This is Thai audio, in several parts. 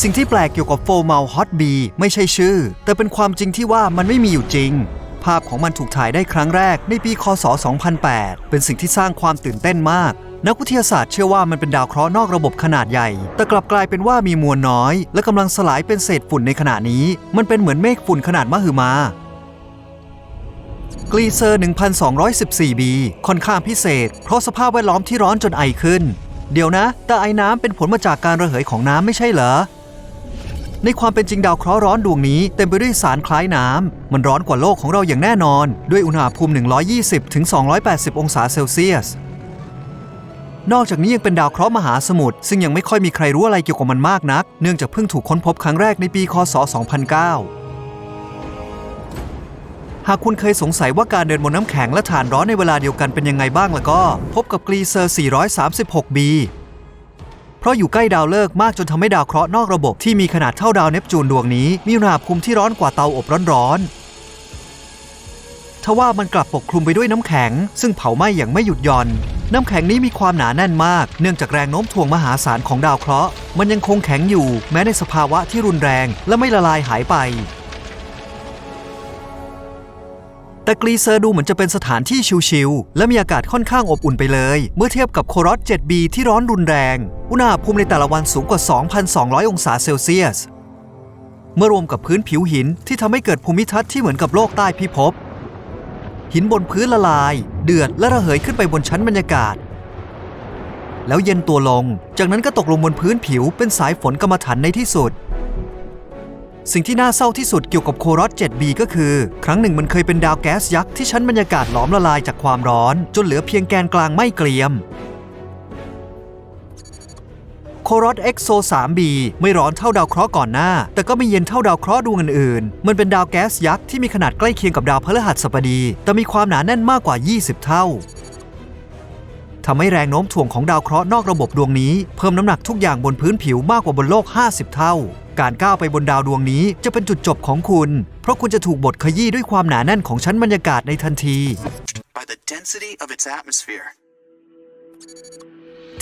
สิ่งที่แปลกเกี่ยวกับโฟมัลฮอตบีไม่ใช่ชื่อ แต่เป็นความจริงที่ว่ามันไม่มีอยู่จริง ภาพของมันถูกถ่ายได้ครั้งแรกในปีคศ 2008 เป็นสิ่งที่สร้างความตื่นเต้นมาก นักวิทยาศาสตร์เชื่อว่ามันเป็นดาวเคราะห์นอกระบบขนาดใหญ่ แต่กลับกลายเป็นว่ามีมวลน้อย และกำลังสลายเป็นเศษฝุ่นในขณะนี้ มันเป็นเหมือนเมฆฝุ่นขนาดมหึมากรีเซอร์ 1214b ค่อนข้างพิเศษ เพราะสภาพแวดล้อมที่ร้อนจนไอขึ้น เดี๋ยวนะ แต่ไอน้ำเป็นผลมาจากการระเหยของน้ำไม่ใช่เหรอ ในความเป็นจริงดาวเคราะห์ร้อนดวงนี้เต็มไปด้วยสารคล้ายน้ำ มันร้อนกว่าโลกของเราอย่างแน่นอน ด้วยอุณหภูมิ 120ถึง280 องศาเซลเซียส นอกจากนี้ยังเป็นดาวเคราะห์มหาสมุทรซึ่งยังไม่ค่อยมีใครรู้อะไรเกี่ยวกับมันมากนัก เนื่องจากเพิ่งถูกค้นพบครั้งแรกในปี คศ 2009หากคุณเคยสงสัยว่าการเดินบนน้ำแข็งและถ่านร้อนในเวลาเดียวกันเป็นยังไงบ้างแล้วก็ พบกับกรีเซอร์ 436b เพราะอยู่ใกล้ดาวฤกษ์มากจนทำให้ดาวเคราะห์นอกระบบที่มีขนาดเท่าดาวเนปจูนดวงนี้ มีอุณหภูมิที่ร้อนกว่าเตาอบร้อนๆทว่ามันกลับปกคลุมไปด้วยน้ำแข็ง ซึ่งเผาไหม้อย่างไม่หยุดหย่อน น้ำแข็งนี้มีความหนาแน่นมาก เนื่องจากแรงโน้มถ่วงมหาศาลของดาวเคราะห์ มันยังคงแข็งอยู่ แม้ในสภาวะที่รุนแรงและไม่ละลายหายไป แต่กรีเซอร์ดูเหมือนจะเป็นสถานที่ชิลๆ และมีอากาศค่อนข้างอบอุ่นไปเลย เมื่อเทียบกับโครอส 7b ที่ร้อนรุนแรง อุณหภูมิในแต่ละวันสูงกว่า 2,200 องศาเซลเซียส เมื่อรวมกับพื้นผิวหินที่ทำให้เกิดภูมิทัศน์ที่เหมือนกับโลกใต้พิภพ หินบนพื้นละลาย เดือดและระเหยขึ้นไปบนชั้นบรรยากาศ แล้วเย็นตัวลง จากนั้นก็ตกลงบนพื้นผิวเป็นสายฝนกรรมฐานในที่สุด สิ่งที่น่าเศร้าที่สุดเกี่ยวกับโครอส 7b ก็คือ ครั้งหนึ่งมันเคยเป็นดาวแก๊สยักษ์ที่ชั้นบรรยากาศหลอมละลายจากความร้อน จนเหลือเพียงแกนกลางไม่เกรียม โครอส EXO 3b ไม่ร้อนเท่าดาวเคราะห์ก่อนหน้า แต่ก็ไม่เย็นเท่าดาวเคราะห์ดวงอื่นๆ มันเป็นดาวแก๊สยักษ์ที่มีขนาดใกล้เคียงกับดาวพฤหัสบดี แต่มีความหนาแน่นมากกว่า 20 เท่า ทำให้แรงโน้มถ่วงของดาวเคราะห์นอกระบบดวงนี้ เพิ่มน้ำหนักทุกอย่างบนพื้นผิวมากกว่าบนโลก 50 เท่า การก้าวไปบนดาวดวงนี้จะเป็นจุดจบของคุณ เพราะคุณจะถูกบดขยี้ด้วยความหนาแน่นของชั้นบรรยากาศในทันที by the density of its atmosphere.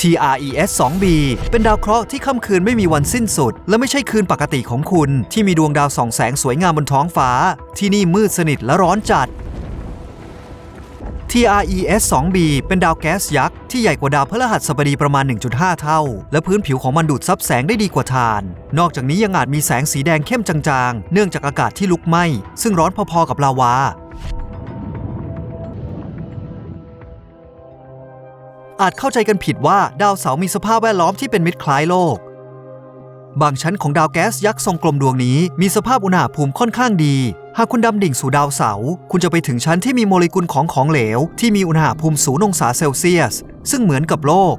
TRES 2b เป็นดาวเคราะห์ที่ค่ำคืนไม่มีวันสิ้นสุด และไม่ใช่คืนปกติของคุณ ที่มีดวงดาวส่องแสงสวยงามบนท้องฟ้า ที่นี่มืดสนิทและร้อนจัด TRES 2b เป็นดาวแก๊สยักษ์ที่ใหญ่กว่าดาวพฤหัสบดีประมาณ 1.5 เท่า และพื้นผิวของมันดูดซับแสงได้ดีกว่าถ่าน นอกจากนี้ยังอาจมีแสงสีแดงเข้มจางๆ เนื่องจากอากาศที่ลุกไหม้ ซึ่งร้อนพอๆกับลาวาอาจเข้าใจกันผิดว่าดาวเสาร์มีสภาพแวดล้อมที่เป็นมิตรคล้ายโลก บางชั้นของดาวแก๊สยักษ์ทรงกลมดวงนี้มีสภาพอุณหภูมิค่อนข้างดี หากคุณดำดิ่งสู่ดาวเสาร์คุณจะไปถึงชั้นที่มีโมเลกุลของของเหลว ที่มีอุณหภูมิศูนย์องศาเซลเซียส ซึ่งเหมือนกับโลก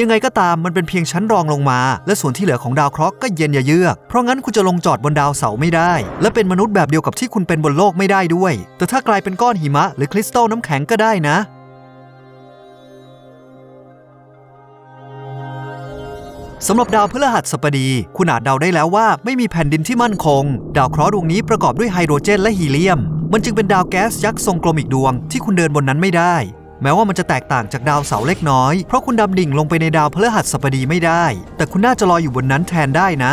ยังไงก็ตามมันเป็นเพียงชั้นรองลงมา และส่วนที่เหลือของดาวเคราะห์ก็เย็นเยือก เพราะงั้นคุณจะลงจอดบนดาวเสาร์ไม่ได้ และเป็นมนุษย์แบบเดียวกับที่คุณเป็นบนโลกไม่ได้ด้วย แต่ถ้ากลายเป็นก้อนหิมะ หรือคริสตัลน้ำแข็งก็ได้นะ สำหรับดาวพฤหัสบดี คุณอาจเดาได้แล้วว่าไม่มีแผ่นดินที่มั่นคง ดาวเคราะห์ดวงนี้ประกอบด้วยไฮโดรเจนและฮีเลียม มันจึงเป็นดาวแก๊สยักษ์ทรงกลมอีกดวงที่คุณเดินบนนั้นไม่ได้ แม้ว่ามันจะแตกต่างจากดาวเสาร์เล็กน้อย เพราะคุณดำดิ่งลงไปในดาวพฤหัสบดีไม่ได้ แต่คุณน่าจะลอยอยู่บนนั้นแทนได้นะ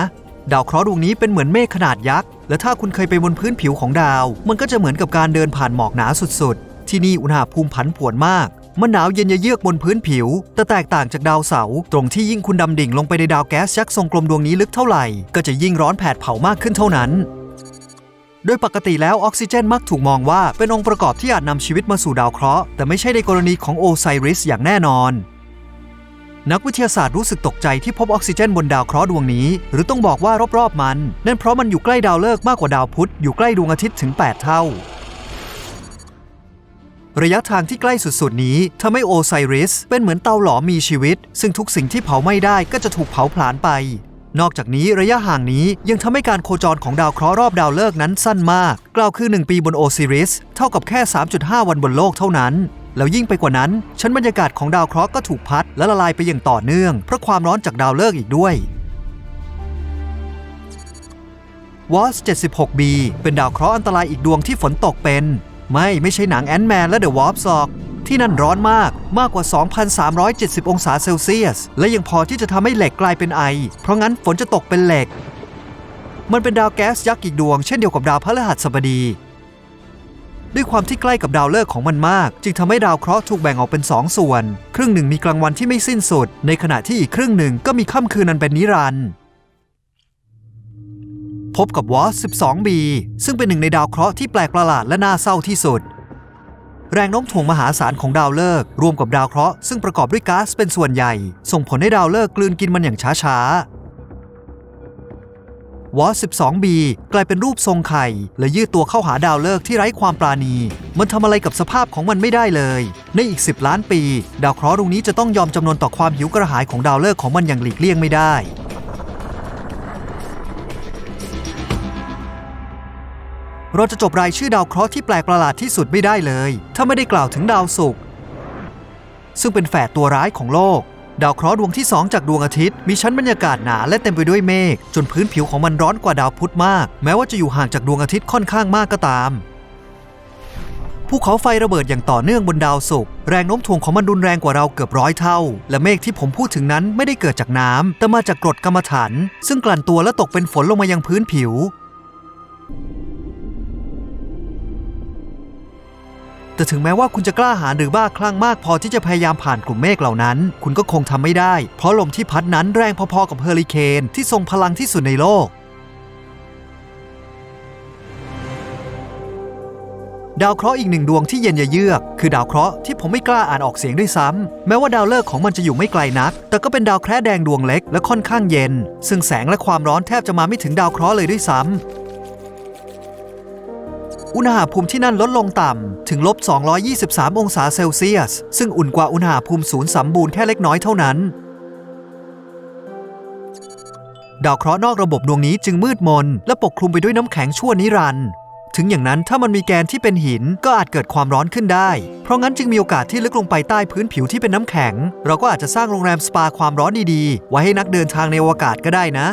ดาวเคราะห์ดวงนี้เป็นเหมือนเมฆขนาดยักษ์ และถ้าคุณเคยไปบนพื้นผิวของดาว มันก็จะเหมือนกับการเดินผ่านหมอกหนาสุดๆ ที่นี่อุณหภูมิผันผวนมาก มันหนาวเย็นเยือกบนพื้นผิว แต่แตกต่างจากดาวเสาร์ตรงที่ยิ่งคุณดำดิ่งลงไปในดาวแก๊สยักษ์ทรงกลมดวงนี้ลึกเท่าไหร่ ก็จะยิ่งร้อนแผดเผามากขึ้นเท่านั้น โดยปกติแล้วออกซิเจนมักถูกมองว่าเป็นองค์ประกอบที่อาจนำชีวิตมาสู่ดาวเคราะห์แต่ไม่ใช่ในกรณีของโอไซริสอย่างแน่นอนนักวิทยาศาสตร์รู้สึกตกใจที่พบออกซิเจนบนดาวเคราะห์ดวงนี้ หรือต้องบอกว่ารอบๆมัน นั่นเพราะมันอยู่ใกล้ดาวฤกษ์มากกว่าดาวพุธอยู่ใกล้ดวงอาทิตย์ถึง 8 เท่า ระยะทางที่ใกล้สุดๆ นี้ทำให้โอไซริสเป็นเหมือนเตาหลอมมีชีวิต ซึ่งทุกสิ่งที่เผาไม่ได้ก็จะถูกเผาผลาญไป นอกจากนี้ระยะห่างนี้ยังทำให้การโคจรของดาวเคราะห์รอบดาวฤกษ์นั้นสั้นมาก กล่าวคือ 1 ปีบนโอซิริสเท่ากับแค่ 3.5 วันบนโลกเท่านั้นแล้วยิ่งไปกว่านั้นชั้นบรรยากาศของดาวเคราะห์ก็ถูกพัดและละลายไปอย่างต่อเนื่องเพราะความร้อนจากดาวฤกษ์อีกด้วยวอส 76b เป็นดาวเคราะห์อันตรายอีกดวงที่ฝนตกเป็น ไม่ไม่ใช่หนังแอนด์แมนและเดอะวอร์ปหรอก ที่นั่นร้อนมากมากกว่า 2,370 องศาเซลเซียส และยังพอที่จะทำให้เหล็กกลายเป็นไอ เพราะงั้นฝนจะตกเป็นเหล็ก มันเป็นดาวแก๊สยักษ์อีกดวง เช่นเดียวกับดาวพฤหัสบดี ด้วยความที่ใกล้กับดาวฤกษ์ของมันมาก จึงทำให้ดาวเคราะห์ถูกแบ่งออกเป็นสองส่วน ครึ่งหนึ่งมีกลางวันที่ไม่สิ้นสุด ในขณะที่อีกครึ่งหนึ่งก็มีค่ำคืนนันเป็นนิรันดร์ พบกับวอส 12b ซึ่งเป็นหนึ่งในดาวเคราะห์ที่แปลกประหลาดและน่าเศร้าที่สุด แรงโน้มถ่วงมหาศาลของดาวฤกษ์รวมกับดาวเคราะห์ซึ่งประกอบด้วยก๊าซเป็นส่วนใหญ่ ส่งผลให้ดาวฤกษ์กลืนกินมันอย่างช้าๆวอส 12b กลายเป็นรูปทรงไข่ และยืดตัวเข้าหาดาวฤกษ์ที่ไร้ความปราณี มันทำอะไรกับสภาพของมันไม่ได้เลย ในอีก 10 ล้านปี ดาวเคราะห์ดวงนี้จะต้องยอมจำนนต่อความหิวกระหายของดาวฤกษ์ของมันอย่างหลีกเลี่ยงไม่ได้ เราจะจบรายชื่อดาวเคราะห์ที่แปลกประหลาดที่สุดไม่ได้เลย ถ้าไม่ได้กล่าวถึงดาวศุกร์ซึ่งเป็นแฝดตัวร้ายของโลก ดาวเคราะห์ดวงที่2จากดวงอาทิตย์ มีชั้นบรรยากาศหนาและเต็มไปด้วยเมฆจนพื้นผิวของมันร้อนกว่าดาวพุธมาก แม้ว่าจะอยู่ห่างจากดวงอาทิตย์ค่อนข้างมากก็ตามภูเขาไฟระเบิดอย่างต่อเนื่องบนดาวศุกร์แรงโน้มถ่วงของมันรุนแรงกว่าเราเกือบร้อยเท่า และเมฆที่ผมพูดถึงนั้นไม่ได้เกิดจากน้ำแต่มาจากกรดกรรมฐาน ซึ่งกลั่นตัวและตกเป็นฝนลงมายังพื้นผิว แต่ถึงแม้ว่าคุณจะกล้าหาญหรือบ้าคลั่งมากพอที่จะพยายามผ่านกลุ่มเมฆเหล่านั้น คุณก็คงทำไม่ได้ เพราะลมที่พัดนั้นแรงพอๆกับเฮอริเคนที่ทรงพลังที่สุดในโลก ดาวเคราะห์อีกหนึ่งดวงที่เย็นยะเยือก คือดาวเคราะห์ที่ผมไม่กล้าอ่านออกเสียงด้วยซ้ำแม้ว่าดาวฤกษ์ของมันจะอยู่ไม่ไกลนัก แต่ก็เป็นดาวแคระแดงดวงเล็กและค่อนข้างเย็น ซึ่งแสงและความร้อนแทบจะมาไม่ถึงดาวเคราะห์เลยด้วยซ้ำ อุณหภูมิที่นั่นลดลงต่ำ ถึงลบ 223 องศาเซลเซียส ซึ่งอุ่นกว่าอุณหภูมิศูนย์สมบูรณ์แค่เล็กน้อยเท่านั้น ดาวเคราะห์นอกระบบดวงนี้จึงมืดมน และปกคลุมไปด้วยน้ำแข็งชั่วนิรันดร์ถึงอย่างนั้นถ้ามันมีแกนที่เป็นหินก็อาจเกิดความร้อนขึ้นได้ เพราะงั้นจึงมีโอกาสที่ลึกลงไปใต้พื้นผิวที่เป็นน้ำแข็ง เราก็อาจจะสร้างโรงแรมสปาความร้อนดีๆ ไว้ให้นักเดินทางในอวกาศก็ได้นะ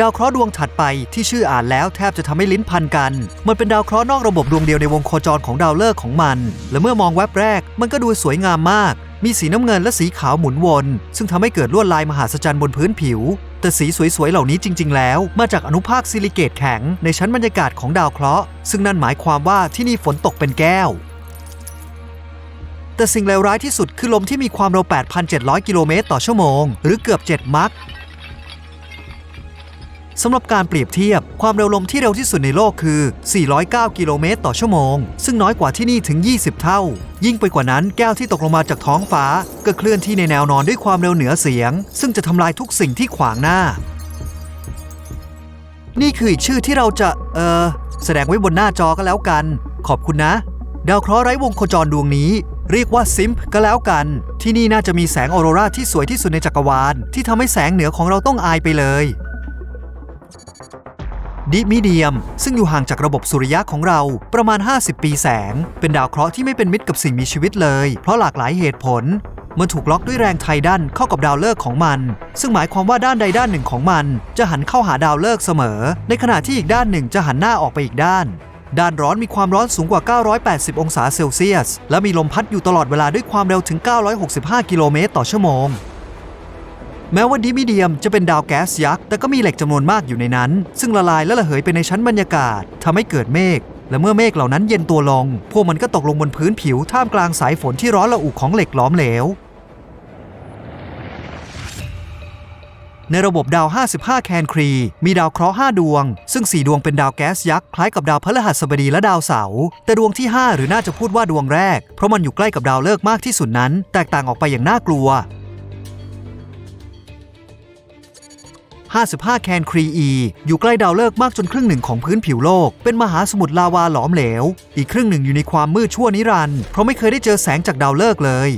ดาวเคราะห์ดวงถัดไปที่ชื่ออ่านแล้วแทบจะทำให้ลิ้นพันกัน มันเป็นดาวเคราะห์นอกระบบดวงเดียวในวงโคจรของดาวฤกษ์ของมัน และเมื่อมองแวบแรก มันก็ดูสวยงามมาก มีสีน้ำเงินและสีขาวหมุนวน ซึ่งทำให้เกิดลวดลายมหาศจรรย์บนพื้นผิว แต่สีสวยๆเหล่านี้จริง ๆ แล้ว มาจากอนุภาคซิลิเกตแข็งในชั้นบรรยากาศของดาวเคราะห์ซึ่งนั่นหมายความว่าที่นี่ฝนตกเป็นแก้วแต่สิ่งเลวร้ายที่สุดคือลมที่มีความเร็ว 8,700 กิโลเมตรต่อชั่วโมง หรือเกือบ 7 มัค สำหรับการเปรียบเทียบ ความเร็วลมที่เร็วที่สุดในโลกคือ 409 กิโลเมตรต่อชั่วโมง ซึ่งน้อยกว่าที่นี่ถึง 20 เท่า ยิ่งไปกว่านั้นแก้วที่ตกลงมาจากท้องฟ้า ก็เคลื่อนที่ในแนวนอนด้วยความเร็วเหนือเสียง ซึ่งจะทำลายทุกสิ่งที่ขวางหน้า นี่คืออีกชื่อที่เราจะ เออแสดงไว้บนหน้าจอก็แล้วกัน ขอบคุณนะ ดาวเคราะห์ไร้วงโคจรดวงนี้ เรียกว่าซิมป์ก็แล้วกัน ที่นี่น่าจะมีแสงออโรราที่สวยที่สุดในจักรวาลที่ทำให้แสงเหนือของเราต้องอายไปเลย ดิมิเดียม ซึ่งอยู่ห่างจากระบบสุริยะของเราประมาณ 50 ปีแสง เป็นดาวเคราะห์ที่ไม่เป็นมิตรกับสิ่งมีชีวิตเลย เพราะหลากหลายเหตุผลมันถูกล็อกด้วยแรงไทดันเข้ากับดาวฤกษ์ของมัน ซึ่งหมายความว่าด้านใดด้านหนึ่งของมัน จะหันเข้าหาดาวฤกษ์เสมอ ในขณะที่อีกด้านหนึ่งจะหันหน้าออกไปอีกด้าน ด้านร้อนมีความร้อนสูงกว่า 980 องศาเซลเซียส และมีลมพัดอยู่ตลอดเวลาด้วยความเร็วถึง 965 กิโลเมตรต่อชั่วโมง แม้ว่าดิมิเดียมจะเป็นดาวแก๊สยักษ์ แต่ก็มีเหล็กจำนวนมากอยู่ในนั้น ซึ่งละลายและระเหยไปในชั้นบรรยากาศทำให้เกิดเมฆ และเมื่อเมฆเหล่านั้นเย็นตัวลง พวกมันก็ตกลงบนพื้นผิวท่ามกลางสายฝนที่ร้อนระอุของเหล็กหลอมเหลว ในระบบดาว 55 แคนครี มีดาวเคราะห์ 5 ดวง ซึ่ง 4 ดวงเป็นดาวแก๊สยักษ์คล้ายกับดาวพฤหัสบดีและดาวเสาร์แต่ดวงที่ 5 หรือน่าจะพูดว่าดวงแรก เพราะมันอยู่ใกล้กับดาวฤกษ์มากที่สุดนั้น แตกต่างออกไปอย่างน่ากลัว 55 แคนครีอี อยู่ใกล้ดาวฤกษ์มากจนครึ่งหนึ่งของพื้นผิวโลก เป็นมหาสมุทรลาวาหลอมเหลว อีกครึ่งหนึ่งอยู่ในความมืดชั่วนิรันดร์เพราะไม่เคยได้เจอแสงจากดาวฤกษ์เลย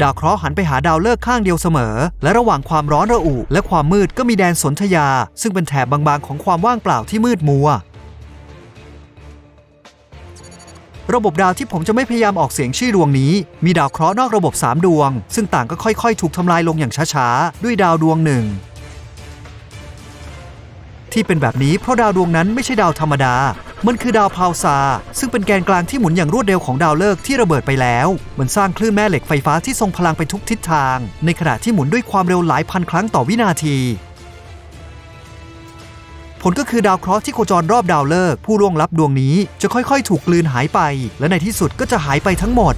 ดาวเคราะห์หันไปหาดาวฤกษ์ข้างเดียวเสมอ และระหว่างความร้อนระอุและความมืดก็มีแดนสนธยา ซึ่งเป็นแถบบางๆของความว่างเปล่าที่มืดมัว ระบบดาวที่ผมจะไม่พยายามออกเสียงชื่อดวงนี้ มีดาวเคราะห์นอกระบบ 3 ดวง ซึ่งต่างก็ค่อยๆ ถูกทำลายลงอย่างช้าๆ ด้วยดาวดวงหนึ่ง ที่เป็นแบบนี้เพราะดาวดวงนั้นไม่ใช่ดาวธรรมดา มันคือดาวพาวซา ซึ่งเป็นแกนกลางที่หมุนอย่างรวดเร็วของดาวฤกษ์ที่ระเบิดไปแล้ว มันสร้างคลื่นแม่เหล็กไฟฟ้าที่ทรงพลังไปทุกทิศทาง ในขณะที่หมุนด้วยความเร็วหลายพันครั้งต่อวินาที ผลก็คือดาวเคราะห์ที่โคจรรอบดาวฤกษ์ผู้ล่วงลับดวงนี้จะค่อยๆ ถูกกลืนหายไป และในที่สุดก็จะหายไปทั้งหมด